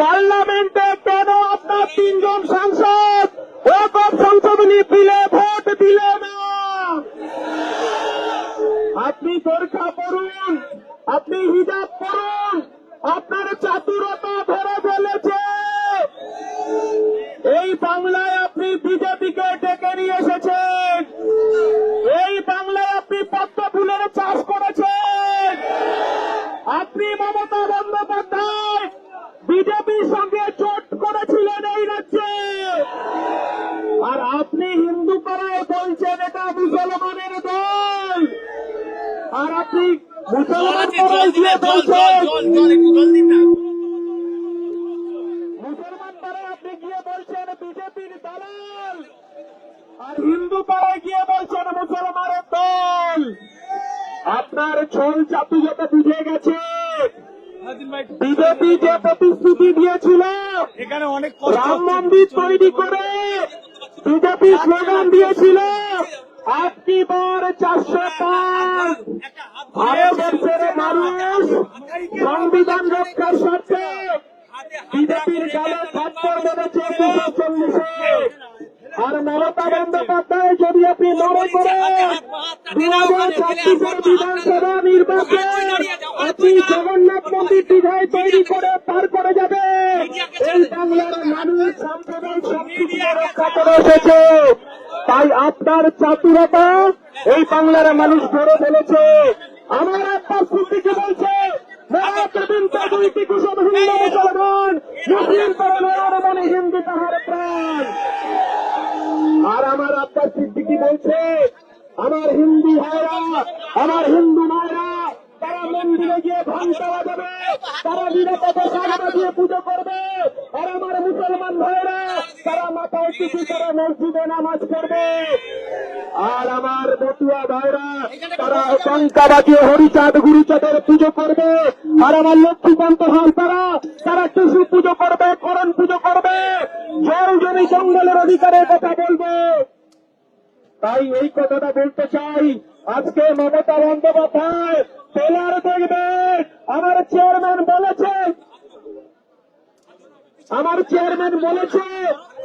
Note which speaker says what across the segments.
Speaker 1: পার্লামেন্টে কেন আপনার তিনজন সাংসদ? ওকপ সংশোধনী বিলে ভোট দিলে না। আপনি পরীক্ষা করুন আপনি হিজাব করুন আপনার চাতুরতা ধরে ফেলেছে। এই বাংলায় আপনি বিজেপিকে ডেকে নিয়ে এসেছেন। এই বাংলায় আপনি পদ্ম ফুলের চাষ করেছেন। আপনি মমতা বন্দ্যোপাধ্যায় বিজেপির সঙ্গে জোট করেছিলেন এই রাজ্যে। আর আপনি হিন্দু পাড়ায় বলছেন এটা মুসলমানের দল। আর আপনি মুসলমান পাড়ায় গিয়ে বলছেন আপনি গিয়ে বলছেন বিজেপির দালাল। আর হিন্দু পাড়ায় গিয়ে বলছেন মুসলমানের দল। আপনার ছোল চাপি যেতে বুঝে গেছে বিজেপি যে প্রতিশ্রুতি দিয়েছিল
Speaker 2: এখানে অনেক
Speaker 1: রাম মন্দির তৈরি করে বিজেপি স্লোগান দিয়েছিল আপনি বার চারশো পাঁচ? ভারতবর্ষের মানুষ সংবিধান রক্ষার স্বার্থে বিজেপির গালে থাপ্পড় মেরেছে দুশো চল্লিশে। আর মমতা বন্দ্যোপাধ্যায় যদি আপনি মনে করেন দু হাজার ছাব্বিশের বিধানসভা নির্বাচন আপনি জগন্নাথ করে পার করে যাবে। এই বাংলার মানুষ সাম্প্রদায়িক সম্পৃক্তি রক্ষা করে এসেছে। তাই আপনার চাতুরতা এই বাংলার মানুষ ধরে ফেলেছে আমার আপনার স্মৃতিকে বলছে মহাপ্রবীণ দুইটি কুসুম হিন্দু মুসলমান মুসলিম পরমার মনে হিন্দু তাহার প্রাণ আর আমার আব্বাস সিদ্দিকি বলছে আমার হিন্দু ভাইরা আমার হিন্দু মায়েরা তারা মন্দিরে গিয়ে ঘণ্টা বাজাবে তারা নিরাপদে সাগরা দিয়ে পুজো করবে আর আমার মুসলমান ভাইরা তারা মাথায় টুপি তারা মসজিদে নামাজ পড়বে। আর আমার বটুয়া ভাইরা, তারা টঙ্কা বাজিয়ে হরিচাঁদ গুরুচাঁদের পুজো করবে। আর আমার লক্ষ্মীকান্ত হাল, তারা তারা টুসু পুজো করবে, করণ পুজো করবে। জল জমি জঙ্গলের অধিকারের কথা বলবে। তাই এই কথাটা বলতে চাই। আজকে মমতা বন্দ্যোপাধ্যায় টেলার দেখবেন আমার চেয়ারম্যান বলেছে আমার চেয়ারম্যান বলেছে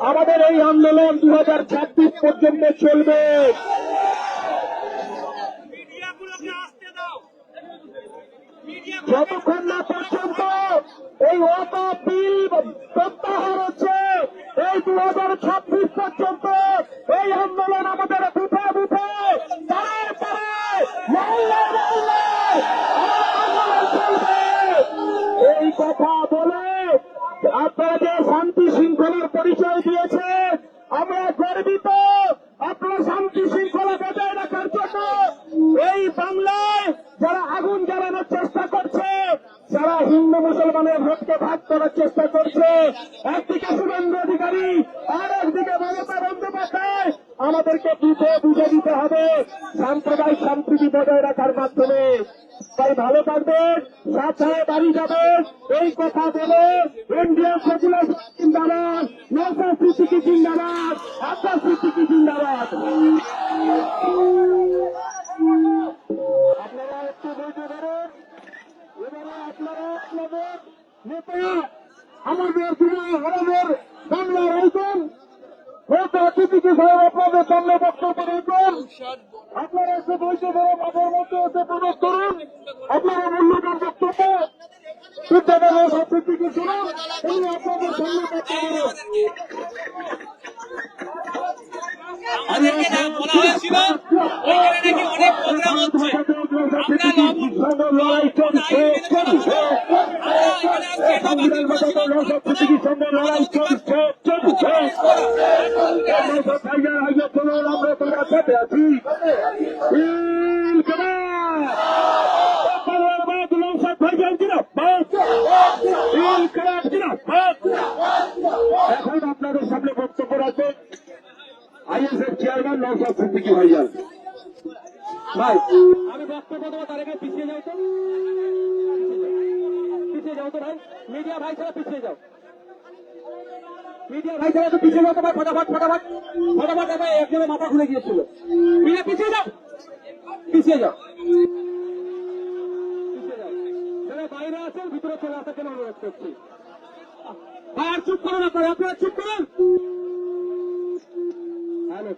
Speaker 1: আমাদের এই আন্দোলন দু হাজার ছাব্বিশ পর্যন্ত চলবে। যতক্ষণ না পর্যন্ত এই অত বিল প্রত্যাহার হচ্ছে এই দু হাজার ছাব্বিশ পর্যন্ত এই আন্দোলন আমাদের পরিচয় দিয়েছেন বাড়ি যাবেন এই কথা বলে ইন্ডিয়ান সেকুলার জিন্দাবাদ নৌসা সিদ্দিকি জিন্দাবাদ আব্বাস সিদ্দিকি জিন্দাবাদ। আপনারা একটু বলতে পারেন এবারে আপনারা আপনাদের নেতা আমাদের তিনি আমাদের বাংলার আইকন অতিথিকে সাহেব আপনাদের সামনে বক্তব্য রেখেন। আপনারা এসে বইতে ধরে মাঠের মধ্যে এসে প্রবেশ করুন। আপনারা মূল্যবান বক্তব্য বিদ্যালয়ের অতিথিকে শুনুন। উনি আপনাদের সামনে বক্তব্য
Speaker 2: আমাদেরকে না বলা হয়েছিল ওইখানে নাকি অনেক প্রোগ্রাম হচ্ছে। আমরা
Speaker 1: লড়াই চলছে চলছে সংবিধান মতো লড়াই চলছে চলছে আমরা তোমার সাথে আছি ভাই আমি বক্তব্য তার আগে পিছিয়ে যাও পিছিয়ে যাও তো ভাই মিডিয়া ভাই ছাড়া পিছিয়ে যাও মিডিয়া ভাই ছাড়া তো পিছিয়ে যাও তো ভাই ফটাফট ফটাফট ফটাফট একজনের মাথা খুলে গিয়েছিল। মিডিয়া পিছিয়ে যাও। বাইরে ভিতরে হ্যালো।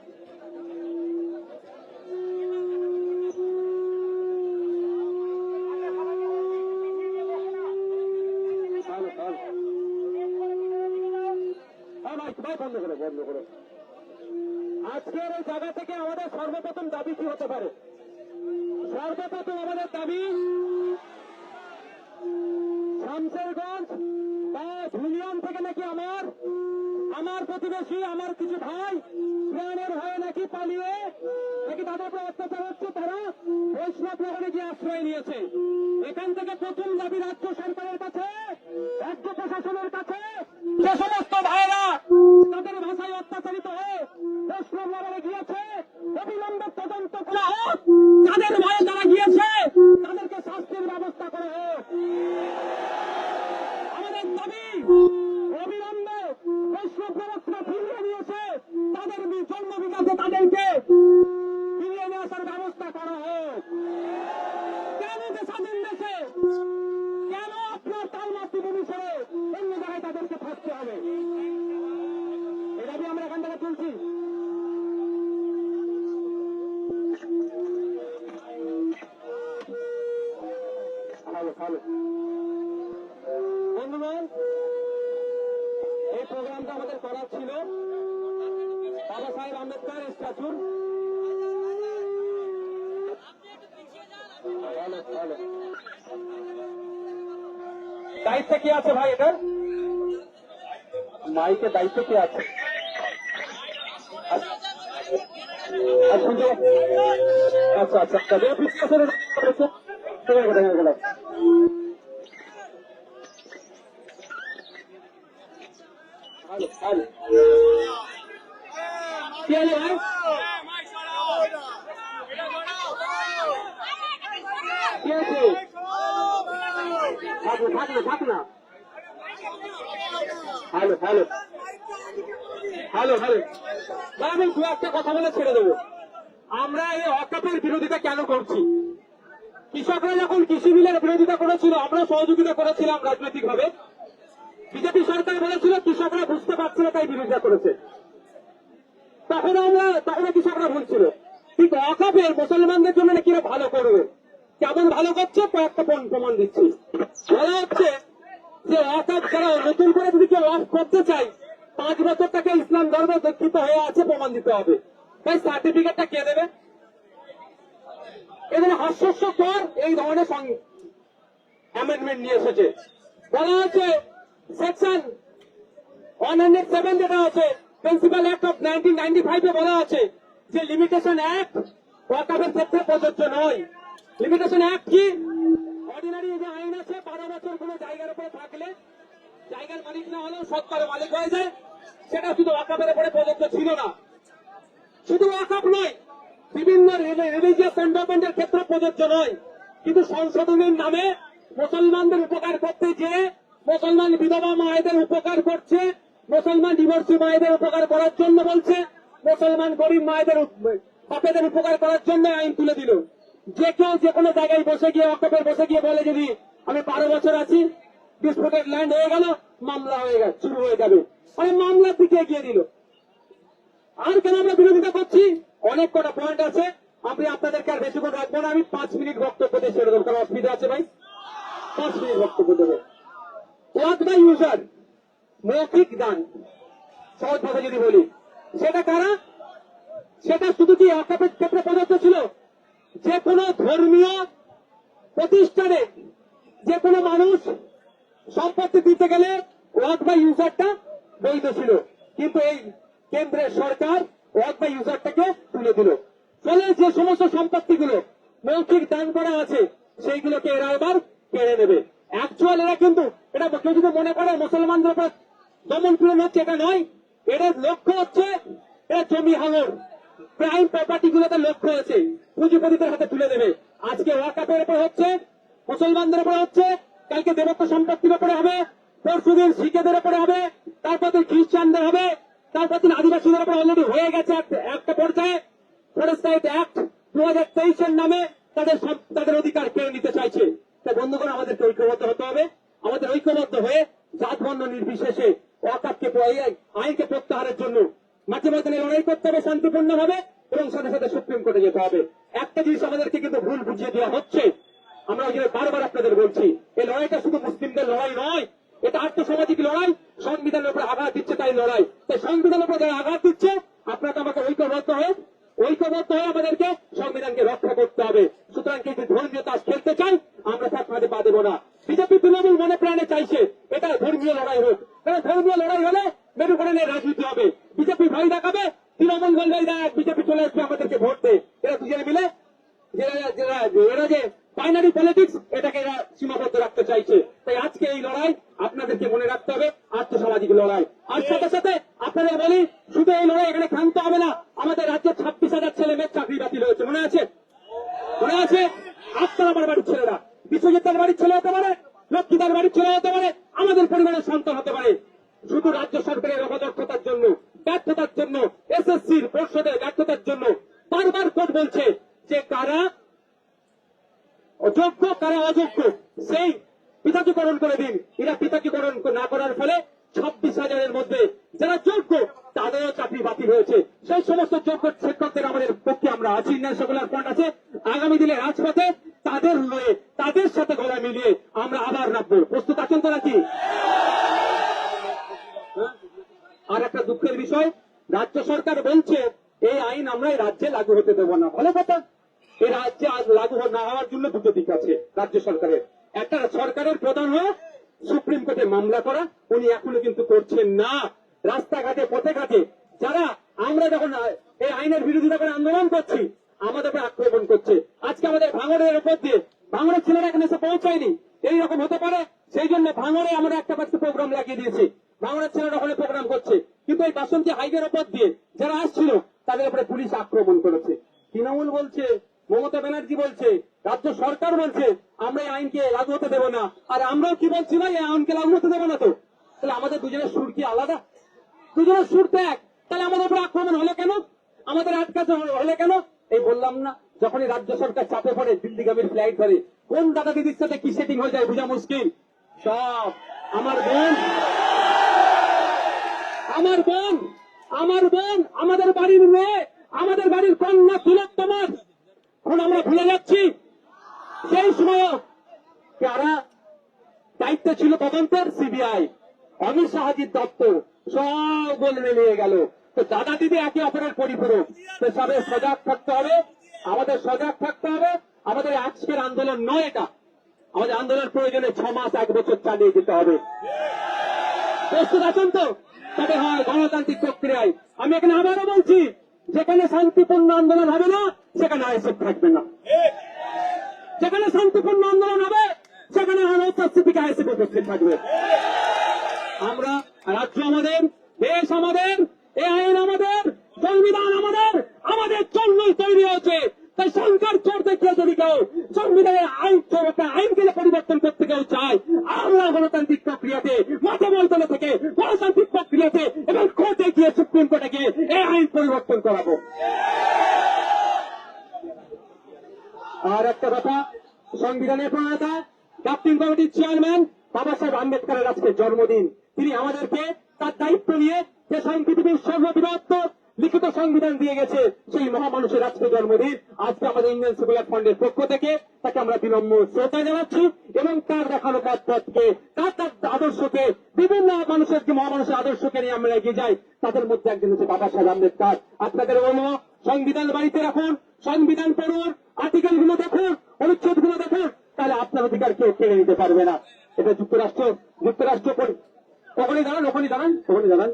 Speaker 1: হ্যাঁ বন্ধ করো বন্ধ করো। আজকের এই জায়গা থেকে আমাদের সর্বপ্রথম দাবি কি হতে পারে সর্বপ্রথম আমাদের দাবি শামসেরগঞ্জ বা ধুলিয়ান থেকে নাকি আমার আমার প্রতিবেশী, আমার কিছু ভাই প্রাণের ভয়ে নাকি পালিয়ে, নাকি তাদের উপর অত্যাচার হচ্ছে, তারা বৈষ্ণব নগরে গিয়ে আশ্রয় নিয়েছে। এখান থেকে প্রথম দাবি রাজ্য সরকারের কাছে, রাজ্য প্রশাসনের কাছে। যে সমস্ত ভাইরা তাদের ভাষায় অত্যাচারিত হয়ে বৈষ্ণব নগরে গিয়েছে, অবিলম্বে তদন্ত করা হোক। তাদের ভয়ে যারা গিয়েছে, তাদেরকে শাস্তির ব্যবস্থা করা হোক। আমাদের দাবি ব্যবস্থা ফিরিয়ে নিয়েছে তাদের জন্ম বিকাশে তাদেরকে ব্যবস্থা করা হোক। কেন যে স্বাধীন দেশে, কেন আপনার অন্য জায়গায় তাদেরকে থাকতে হবে? দাবি আমরা এখান থেকে তুলছি। ভালো ভালো প্রোগ্রামটা আমাদের করার ছিল। বাবা সাহেব স্ট্যাচুর ভালো কি আছে ভাই এটা? মাইকে দায়িত্ব কি আছে? আচ্ছা। আচ্ছা আচ্ছা আচ্ছা দেখো পিছিয়ে সরে যাও। ঠিক আছে দেখা গেল ভালো ভালো কি হলো ভাই কি আছে থাকো থাকো থাক না হ্যালো হ্যালো হ্যালো হ্যালো ভাই আমি দু একটা কথা বলে ছেড়ে দেবো আমরা এই অকাপের বিরোধিতা কেন করছি কৃষকরা যখন কৃষি বিলের বিরোধিতা করেছিল আমরা সহযোগিতা করেছিলাম রাজনৈতিক ভাবে বিজেপি সরকার বলেছিল কৃষকরা বুঝতে পারছে না তাই বিরোধিতা করেছে তখন আমরা তখন কৃষকরা ভুলছিল ঠিক অকাপের মুসলমানদের জন্য নাকি ভালো করবে? কেমন ভালো করছে? কয়েকটা প্রমাণ- দিচ্ছি। বলা হচ্ছে যে অকাপ যারা নতুন করে যদি কেউ অফ করতে চাই পাঁচ বছর তাকে ইসলাম ধর্মে দীক্ষিত হয়ে আছে প্রমাণ দিতে হবে। তাই সার্টিফিকেটটা কে দেবে? এখানে হাস্যস্যকর এই ধরনের অ্যামেন্ডমেন্ট নিয়ে এসেছে। বলা হচ্ছে সেকশন ওয়ান হান্ড্রেড সেভেন যেটা আছে principal act of nineteen ninety ফাইভে বলা আছে যে লিমিটেশন অ্যাক্ট ওয়াকাফের ক্ষেত্রে প্রযোজ্য নয়। লিমিটেশন অ্যাক্ট কি? অর্ডিনারি যে আইন আছে, বারো বছর কোনো জায়গার উপরে থাকলে, জায়গার মালিক না হলেও সৎকারে মালিক হয়ে যায়, সেটা শুধু ওয়াকাফের উপরে প্রযোজ্য ছিল না। শুধু ওয়াকাফ নয়, বিভিন্ন রিলিজিয়াস এনভারনমেন্টের ক্ষেত্রে প্রযোজ্য নয়। কিন্তু সংশোধনের নামে মুসলমানদের উপকার করতে যে, মুসলমান বিধবা মায়েদের উপকার করছে, মুসলমান ডিভোর্সি মায়েদের উপকার করার জন্য বলছে মুসলমান গরিব মায়েদের বাপেদের উপকার করার জন্য আইন তুলে দিল। যে কেউ যে কোনো জায়গায় বসে গিয়ে অকপের বসে গিয়ে বলে, যদি আমি বারো বছর আছি ডিসপুটেড ল্যান্ড হয়ে গেল, মামলা হয়ে গেল, শুরু হয়ে যাবে। মানে মামলার দিকে এগিয়ে দিল। আর কেন আমরা বিরোধিতা করছি? অনেক কটা পয়েন্ট আছে। আমি আপনাদেরকে আর বেশি করে রাখব না। আমি পাঁচ মিনিট বক্তব্য দিয়ে ছেড়ে দেবো। কারণ অসুবিধা আছে ভাই? পাঁচ মিনিট বক্তব্য দেবো। ওয়াক বাই ইউজার মৌখিক দান। সহজ ভাবে যদি বলি সেটা কারা? সেটা শুধু কি অকাপের ক্ষেত্রে প্রযোজ্য ছিল? যে কোনো ধর্মীয় প্রতিষ্ঠানে যে কোনো মানুষ সম্পত্তি দিতে গেলে ওয়াক বাই ইউজারটা বৈধ ছিল। কিন্তু এই কেন্দ্রের সরকার ওয়াক বাই ইউজারটাকে তুলে দিল। ফলে যে সমস্ত সম্পত্তিগুলো মৌখিক দান করা আছে, সেইগুলোকে এরা এবার কেড়ে নেবে। অ্যাকচুয়াল এরা কিন্তু, এটা কেউ যদি মনে করে, মুসলমানদের উপর দমন পীড়ন হচ্ছে, এটা নয়। এদের লক্ষ্য হচ্ছে, এরা জমি হাঙর। প্রাইম প্রপার্টি গুলোতে লক্ষ্য আছে। পুঁজিপতিদের হাতে তুলে দেবে। আজকে ওয়াকাপের উপর হচ্ছে, মুসলমানদের উপরে হচ্ছে, কালকে দেবত্ব সম্পত্তির উপরে হবে, পরশুদিন শিখেদের উপরে হবে, তারপর খ্রিস্টানদের হবে, তারপর আদিবাসীদের উপরে অলরেডি হয়ে গেছে এক- একটা পর্যায়ে। ফরেস্ট রাইট অ্যাক্ট দু হাজার তেইশের নামে তাদের সব- তাদের অধিকার কেড়ে নিতে চাইছে। তাই বন্ধুগণ, আমাদেরকে ঐক্যবদ্ধ হতে হবে। আমাদের ঐক্যবদ্ধ হয়ে জাত বর্ণ নির্বিশেষে ওয়াকাপকে আইনকে প্রত্যাহারের জন্য মাঝে ময়দানে লড়াই করতে হবে, শান্তিপূর্ণ ভাবে এবং সাথে সাথে সুপ্রিম কোর্টে যেতে হবে। একটা জিনিস আমাদেরকে কিন্তু ভুল বুঝিয়ে দেওয়া হচ্ছে। আমরা ওই জন্য বারবার আপনাদের বলছি, এই লড়াইটা শুধু মুসলিমদের লড়াই নয়, এটা আর্থসামাজিক লড়াই, সংবিধানের উপরে আঘাত দিচ্ছে তাই লড়াই। তাই সংবিধানের উপরে যারা আঘাত দিচ্ছে আপনাকে আমাকে ঐক্যবদ্ধ হয়ে ঐক্যবদ্ধ হয়ে আমাদেরকে সংবিধানকে রক্ষা করতে হবে। সুতরাং যদি ধর্মীয় তাস খেলতে চাই, আমরা তার কাঁধে পা দেবো না। বিজেপি তৃণমূল মনে প্রাণে চাইছে এটা ধর্মীয় লড়াই হোক কারণ ধর্মীয় লড়াই হলে মেরুকরণের রাজনীতি হবে বিজেপি ভয় দেখাবে তৃণমূল বলবে দেখ বিজেপি চলে আসবে আমাদেরকে ভোট দে এরা দুজনে মিলে যারা যারা এরা যে বাইনারি পলিটিক্স এটাকে এরা সীমাবদ্ধ রাখতে চাইছে তাই আজকে এই লড়াই আপনাদেরকে মনে রাখতে হবে আর্থসামাজিক লড়াই আর সাথে সাথে আপনাদের বলি শুধু এই লড়াই এখানে ক্ষান্ত হবে না আমাদের রাজ্যে ছাব্বিশ হাজার ছেলে মেয়ের চাকরি বাতিল হয়েছে মনে আছে মনে আছে আপনার আমার বাড়ির ছেলেরা বিশ্বজিৎ তার বাড়ির ছেলে হতে পারে লক্ষ্মী তার বাড়ির ছেলে হতে পারে আমাদের পরিবারের সন্তান হতে পারে শুধু রাজ্য সরকারের অপদক্ষতার জন্য ব্যর্থতার জন্য এসএসসির পরিষদের ব্যর্থতার জন্য বারবার কোর্ট বলছে যে কারা অযোগ্য কারা অযোগ্য, সেই পিতাকীকরণ করে দিন। এরা পিতাকীকরণ না করার ফলে ছাব্বিশ হাজারের মধ্যে যারা যোগ্য, তাদেরও চাকরি বাতিল হয়েছে। সেই সমস্ত যোগ্য শিক্ষকদের আমাদের পক্ষে আমরা আছি। ইন্ডিয়ান সেকুলার ফ্রন্ট আছে। আগামী দিনে রাজপথে তাদের লয়ে তাদের সাথে গলা মিলিয়ে আমরা আবার নামবো। প্রস্তুত আছেন তো নাকি? হ্যাঁ? আর একটা দুঃখের বিষয় রাজ্য সরকার বলছে, এই আইন আমরা এই রাজ্যে লাগু হতে দেবো না। ভালো কথা, এই রাজ্যে আজ লাগু না হওয়ার জন্য দুটো দিক আছে রাজ্য সরকারের। একটা সরকারের প্রধান হয়ে সুপ্রিম কোর্টে মামলা করা, উনি এখনও কিন্তু করছেন না। রাস্তাঘাটে পথে ঘাটে যারা আমরা যখন এই আইনের বিরোধিতা করে আন্দোলন করছি আমাদের উপর আক্রমণ করছে। আজকে আমাদের ভাঙড়ের উপর দিয়ে, ভাঙড়ের ছেলেরা এখানে এসে পৌঁছায়নি। এইরকম হতে পারে সেই জন্য ভাঙড়ে আমরা একটা পাশে প্রোগ্রাম লাগিয়ে দিয়েছি। ভাঙড়ের ছেলেরা ওখানে প্রোগ্রাম করছে। কিন্তু এই বাসন্তী হাইওয়ের উপর দিয়ে যারা আসছিল, তাদের উপরে পুলিশ আক্রমণ করেছে। তৃণমূল বলছে, মমতা ব্যানার্জি বলছে, রাজ্য সরকার বলছে, আমরা এই আইনকে লাগু হতে দেবো না। আর আমরাও কি বলছি না এই আইনকে লাগু হতে দেবো না তো? তাহলে আমাদের দুজনের সুর কি আলাদা? দুজনের সুর তো এক। তাহলে আমাদের উপর আক্রমণ হলো কেন? আমাদের আটকাতে হলে কেন? এই বললাম না, যখনই রাজ্য সরকার চাপে পড়ে, দিল্লিগামীর ফ্লাইট ধরে, কোন দাদা দিদির সাথে কি সেটিং হয়ে যায়, বোঝা মুশকিল। সব আমার বোন আমার বোন আমার বোন, আমাদের বাড়ির মেয়ে, আমাদের বাড়ির কন্যা তিলোত্তমার এখন আমরা ভুলে যাচ্ছি। সেই সময় কারা দায়িত্ব ছিল তদন্তের সিবিআই, অমিত শাহাজির দপ্তর সব বলে নিয়ে গেল। তো দাদা দিদি একে অপরের পরিপূরক। তো সবে সজাগ থাকতে হবে, আমাদের সজাগ থাকতে হবে। আমাদের আজকের আন্দোলন নয় এটা। আমাদের আন্দোলন প্রয়োজনে ছ মাস, এক বছর চালিয়ে যেতে হবে। প্রস্তুত আছেন তো? তবে হয় গণতান্ত্রিক প্রক্রিয়ায়। আমি এখানে আবারও বলছি, যেখানে শান্তিপূর্ণ আন্দোলন হবে না, সেখানে আইসব থাকবে না। যেখানে শান্তিপূর্ণ আন্দোলন হবে, সেখানে অনুপস্থিতিকে আইসিপি উপস্থিত থাকবে। আমরা রাজ্য আমাদের, দেশ আমাদের এ আইন আমাদের সংবিধান আমাদের আমাদের জন্যই তৈরি হয়েছে। তাই সংখ্যার চোর দেখিয়ে যদি কেউ সংবিধানের আইন একটা আইনকে পরিবর্তন করতে কেউ চায় আমরা গণতান্ত্রিক প্রক্রিয়াতে, মাথা মন্ত্রণা থেকে গণতান্ত্রিক প্রক্রিয়াতে এবং কোর্টে গিয়ে সুপ্রিম কোর্টে গিয়ে এই আইন পরিবর্তন করাবো। আর একটা কথা, সংবিধানের প্রণেতা ড্রাফটিং কমিটির চেয়ারম্যান বাবা সাহেব আম্বেদকরের আজকে জন্মদিন। তিনি আমাদেরকে তার দায়িত্ব নিয়ে যে সং- পৃথিবীর সর্ববৃহত্তর লিখিত সংবিধান দিয়ে গেছে সেই মহামানুষের আজকে জন্মদিন। আজকে আমাদের ইন্ডিয়ান সেকুলার ফান্ডের পক্ষ থেকে তাকে আমরা বিলম্ব শ্রদ্ধা জানাচ্ছি এবং তার দেখানো পথ পথকে, তার তার আদর্শকে, বিভিন্ন মানুষের যে মহামানুষের আদর্শকে নিয়ে আমরা এগিয়ে যাই, তাদের মধ্যে একজন হচ্ছে বাবা সাহেব আম্বেদকর। আপনাদের বলব সংবিধান বাড়িতে রাখুন, সংবিধান পড়ুন আর্টিকেলগুলো দেখুন অনুচ্ছেদগুলো দেখুন, তাহলে আপনার অধিকার কেউ কেড়ে নিতে পারবে না। এটা যুক্তরাষ্ট্র যুক্তরাষ্ট্র পরি- ওখানে দাঁড়ান ওখানে দাঁড়ান ওখানে দাঁড়ান।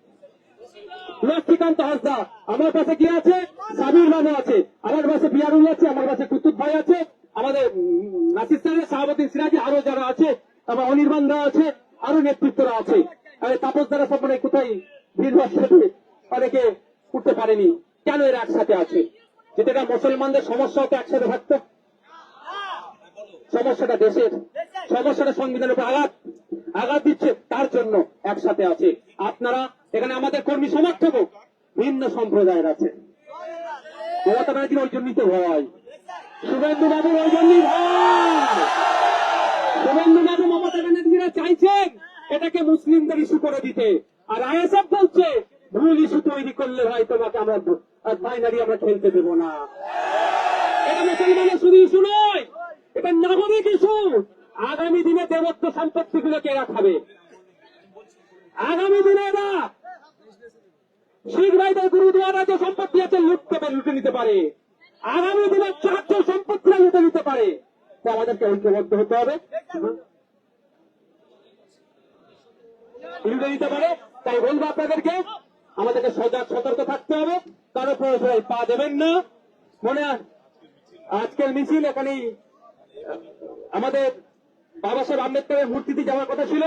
Speaker 1: লক্ষ্মীকান্ত হাসদা আমার কাছে কি আছে? সাবির বাবু আছে। আমার কাছে বিয়ারুল আছে, আমার কাছে কুতুব ভাই আছে। আমাদের নাসির শাহাবুদ্দিন সিরাজি আরও যারা আছে আমার অনির্বাণরা আছে, আরও নেতৃত্বরা আছে। আরে তাপস দ্বারা সব মানে কোথায় বীরবাস অনেকে উঠতে পারেনি। কেন এরা একসাথে আছে? যদি এটা মুসলমানদের সমস্যা হতো, একসাথে থাকতো? সমস্যাটা দেশের। সমস্যাটা সংবিধানের উপর আঘাত। আঘাত দিচ্ছে তার জন্য একসাথে আছে। আপনারা এখানে আমাদের কর্মী সমর্থক ভিন্ন সম্প্রদায়ের আছে। মমতা ব্যানার্জির ওই জন্যই তো শুভেন্দু বাবুর ওই জন্যই শুভেন্দু বাবু মমতা ব্যানার্জিরা চাইছেন এটাকে মুসলিমদের ইস্যু করে দিতে। আর আইএসএফ বলছে, ভুল ইস্যু তৈরি করলে ভাই তোমাকে আমরা বাইনারি আমরা খেলতে দেবো না। এটা মুসলমানের শুধু ইস্যু নয়, এটা নাগরিক ইস্যু। আগামী দিনে দেবত্ব সম্পত্তিগুলোকে এরা খাবে। আগামী দিনে এরা শিখ ভাইদের গুরুদুয়ারা যে সম্পত্তি আছে লুট করে লুটে নিতে পারে। আগামী দিনে চারশো সম্পত্তিরা লুটে নিতে পারে। আমাদেরকে ঐক্যবদ্ধ হতে হবে। লুটে নিতে পারে। তাই বলব আপনাদেরকে, আমাদেরকে সজাগ সতর্ক থাকতে হবে। তার উপরে পা দেবেন না। মনে আজকের মিছিল এখানেই, আমাদের বাবা সাহেব আম্বেদকরের মূর্তিতে যাওয়ার কথা ছিল।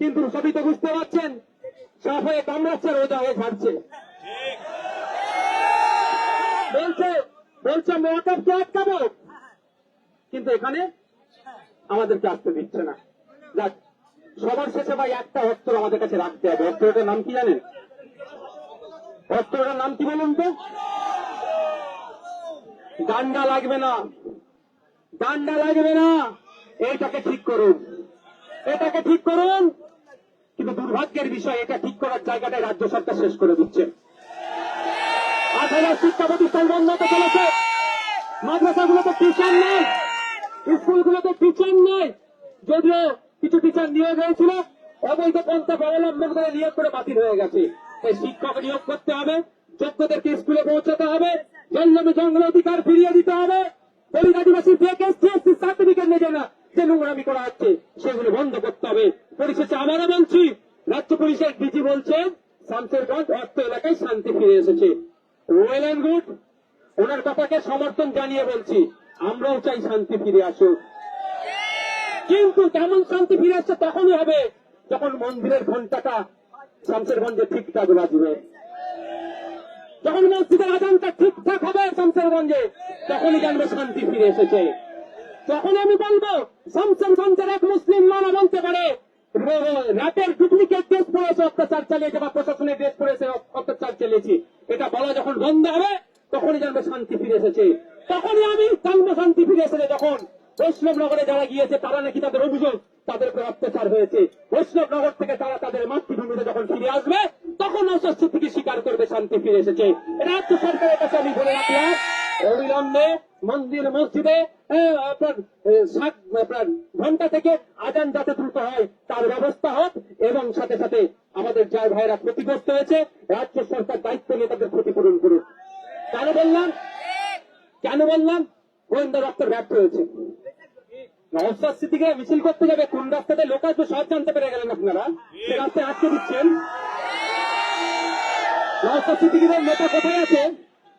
Speaker 1: কিন্তু সবই তো বুঝতে পারছেন সাফ হয়ে কামড়াচ্ছে হয়ে ছাড়ছে বলছে বলছে মহাকাবকে আটকাবো? কিন্তু এখানে আমাদেরকে আসতে দিচ্ছে না। যাক, সবার শেষে ভাই একটা অস্ত্র আমাদের কাছে রাখতে হবে। অস্ত্রটার নাম কি জানেন? অস্ত্রটার নাম কি বলুন তো? ডান্ডা লাগবে না। ডান্ডা লাগবে না। এটাকে ঠিক করুন। এটাকে ঠিক করুন। কিন্তু দুর্ভাগ্যের বিষয়, এটা ঠিক করার জায়গাটায় রাজ্য সরকার শেষ করে দিচ্ছে। হাজার শিক্ষা প্রতিষ্ঠান বন্ধ হতে চলেছে। মাদ্রাসাগুলোতে টিচার নেই। স্কুলগুলোতে টিচার নেই। যদিও কিছু টিচার নিয়োগ হয়েছিল, অবৈধ পন্থা অবলম্বন করে নিয়োগ করে বাতিল হয়ে গেছে। তাই শিক্ষক নিয়োগ করতে হবে, যোগ্যদেরকে স্কুলে পৌঁছাতে হবে জঙ্গলে জঙ্গল অধিকার ফিরিয়ে দিতে হবে। দলিত আদিবাসী সার্টিফিকেট নেবে না যে নোংরামি করা হচ্ছে, সেগুলো বন্ধ করতে হবে। পরিশেষে আবারও বলছি, রাজ্য পুলিশের ডিজি বলছেন শামসেরগঞ্জ অর্থ এলাকায় শান্তি ফিরে এসেছে। ওয়েল অ্যান্ড গুড ওনার কথাকে সমর্থন জানিয়ে বলছি, আমরাও চাই শান্তি ফিরে আসুক। কিন্তু কেমন শান্তি ফিরে আসছে, তখনই হবে যখন মন্দিরের ঘন্টাটা শামসেরগঞ্জে ঠিকঠাক বাজবে। যখন মসজিদের আজানটা ঠিকঠাক হবে শামসেরগঞ্জে তখনই জানবে শান্তি ফিরে এসেছে। তখন আমি বলব শামসেরগঞ্জের এক মুসলিম মানা বলতে পারে রাতের ডুপ্লিকেট ড্রেস পরেছে অত্যাচার চালিয়েছে বা প্রশাসনের ড্রেস পরেছে অত্যাচার চালিয়েছি। এটা বলা যখন বন্ধ হবে, তখনই জানবে শান্তি ফিরে এসেছে। তখনই আমি জানব শান্তি ফিরে এসেছে যখন বৈষ্ণবনগরে যারা গিয়েছে, তারা নাকি তাদের অভিযোগ, তাদের উপর অত্যাচার হয়েছে। বৈষ্ণবনগর থেকে তারা তাদের মাতৃভূমিতে যখন ফিরে আসবে, তখন অস্বস্তি থেকে স্বীকার করবে শান্তি ফিরে এসেছে। রাজ্য সরকারের কাছে আমি বলে রাখলাম। অবিলম্বে মন্দির মসজিদে আপনার আপনার ঘণ্টা থেকে আজান যাতে দ্রুত হয়, তার ব্যবস্থা হোক। এবং সাথে সাথে আমাদের যার ভাইরা ক্ষতিগ্রস্ত হয়েছে, রাজ্য সরকার দায়িত্ব নিয়ে তাদের ক্ষতিপূরণ করুক। কেন বললাম? কেন বললাম? গোয়েন্দা দপ্তর ব্যর্থ হয়েছে। নওসাদ সিদ্দিকে মিছিল করতে যাবে, কোন রাস্তাতে লোক আসবে সব জানতে পেরে গেলেন আপনারা? সে রাস্তায় আটকে দিচ্ছেন। নওসাদ সিদ্দিকের নেতা কোথায় আছে?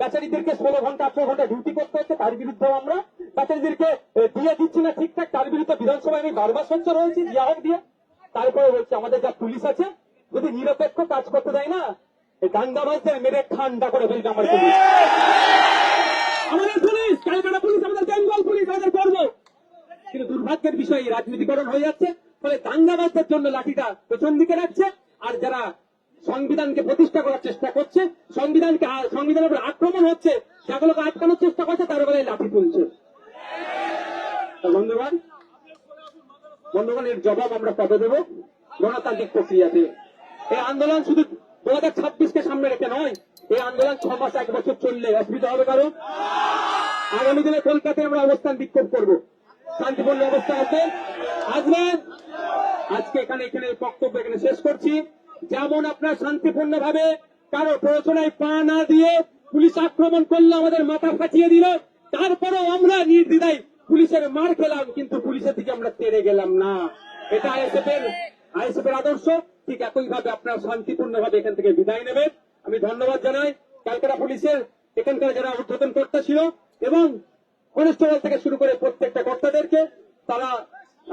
Speaker 1: বেচারিদেরকে ষোলো ঘণ্টা, আঠারো ঘণ্টা ডিউটি করতে হচ্ছে, তার বিরুদ্ধেও আমরা বেচারিদেরকে দিয়ে দিচ্ছি না ঠিকঠাক, তার বিরুদ্ধে বিধানসভায় আমি বারবার সচ্ছ রয়েছি, দিয়া হোক দিয়ে। তারপরে বলছি, আমাদের যা পুলিশ আছে, যদি নিরপেক্ষ কাজ করতে দেয় না, এই দাঙ্গাবাজদের মেরে ঠান্ডা করে ফেলবে আমার দুর্ভাগ্যের বিষয় রাজনীতিকরণ হয়ে যাচ্ছে, ফলে দাঙ্গাবাজদের জন্য লাঠিটা পেছন দিকে রাখছে, আর যারা সংবিধানকে প্রতিষ্ঠা করার চেষ্টা করছে, সংবিধানকে সংবিধানের উপর আক্রমণ হচ্ছে, সেগুলোকে আটকানোর চেষ্টা করছে, তার বেলায় লাঠি তুলছে। বন্ধুগণ বন্ধুগণ এর জবাব আমরা কবে দেবো? গণতান্ত্রিক প্রক্রিয়াতে। এই আন্দোলন শুধু দু হাজার ছাব্বিশকে সামনে রেখে নয়, এই আন্দোলন ছ মাস, এক বছর চললে অসুবিধা হবে কারও? আগামী দিনে কলকাতায় আমরা অবস্থান বিক্ষোভ করব। শান্তিপূর্ণ অবস্থা আছে। আসবেন আজকে এখানে এখানে বক্তব্য এখানে শেষ করছি। যেমন আপনার শান্তিপূর্ণ ভাবে কারও প্ররোচনায় পা না দিয়ে পুলিশ আক্রমণ করল, আমাদের মাথা ফাটিয়ে দিল, তারপরেও আমরা পুলিশের মার খেলাম, কিন্তু পুলিশের দিকে আমরা তেড়ে গেলাম না। এটা আইএসএফ এর আইএসএফ এর আদর্শ, ঠিক একই ভাবে আপনারা শান্তিপূর্ণ ভাবে এখান থেকে বিদায় নেবেন। আমি ধন্যবাদ জানাই ক্যালকাটা পুলিশের, এখানকার যারা উদ্বোধন কর্তা ছিল, এবং কনস্টেবল থেকে শুরু করে প্রত্যেকটা কর্তাদেরকে, তারা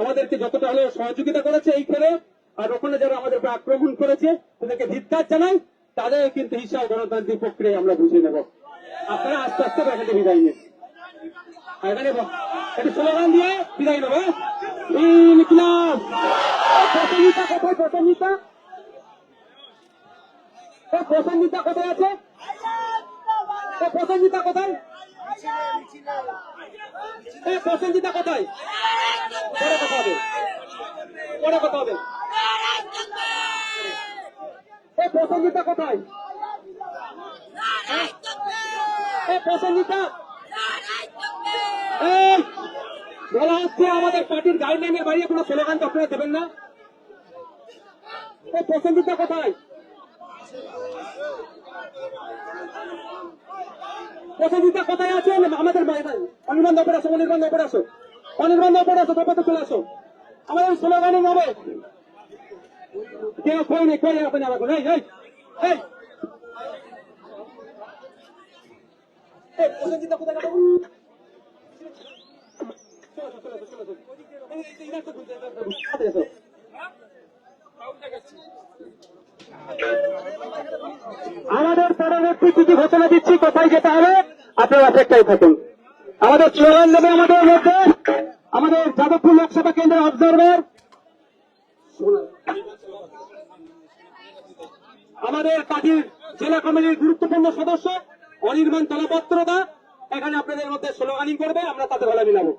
Speaker 1: আমাদেরকে যতটা হলেও সহযোগিতা করেছে এই খেলে। আর ওখানে যারা আমাদের উপর আক্রমণ করেছে, তাদেরকে ধিক্কার জানাই, তাদের কিন্তু হিসাব গণতান্ত্রিক প্রক্রিয়ায় আমরা বুঝে নেব। আপনারা আস্তে আস্তে এখান বিদায় নিন। হ্যাঁ? কোথায় কথা হবে। কথা হবে এ প্রসঙ্গিতা কোথায়? প্রসঙ্গিতা বলা হচ্ছে আমাদের পার্টির গাইডলাইনের বাইরে কোনো স্লোগান তো আপনারা দেবেন না? প্রসঙ্গিতা কোথায়? প্রসঙ্গিতা কোথায় আছে? আমাদের অনির্বাণ আসো অনির্বাণ আসো অনির্বাণ দপরে আসো দপরে চলে আসো আমাদের স্লোগানিং হবে চলো। এই, এই, এই, রাস্তা খুলতে, রাস্তা খুলতে। হাতে এসো। আমাদের পরবর্তী কিছু ঘোষণা দিচ্ছি কোথায় যেতে হবে আপনারা অপেক্ষায় থাকুন আমাদের দেবে আমাদের মধ্যে আমাদের যাদবপুর লোকসভা কেন্দ্রের অবজারভার আমাদের পার্টির জেলা কমিটির গুরুত্বপূর্ণ সদস্য অনির্বাণ তলাপত্রদা। এখানে আপনাদের মধ্যে স্লোগানিং করবে, আমরা তাদের গলা মিলাবো।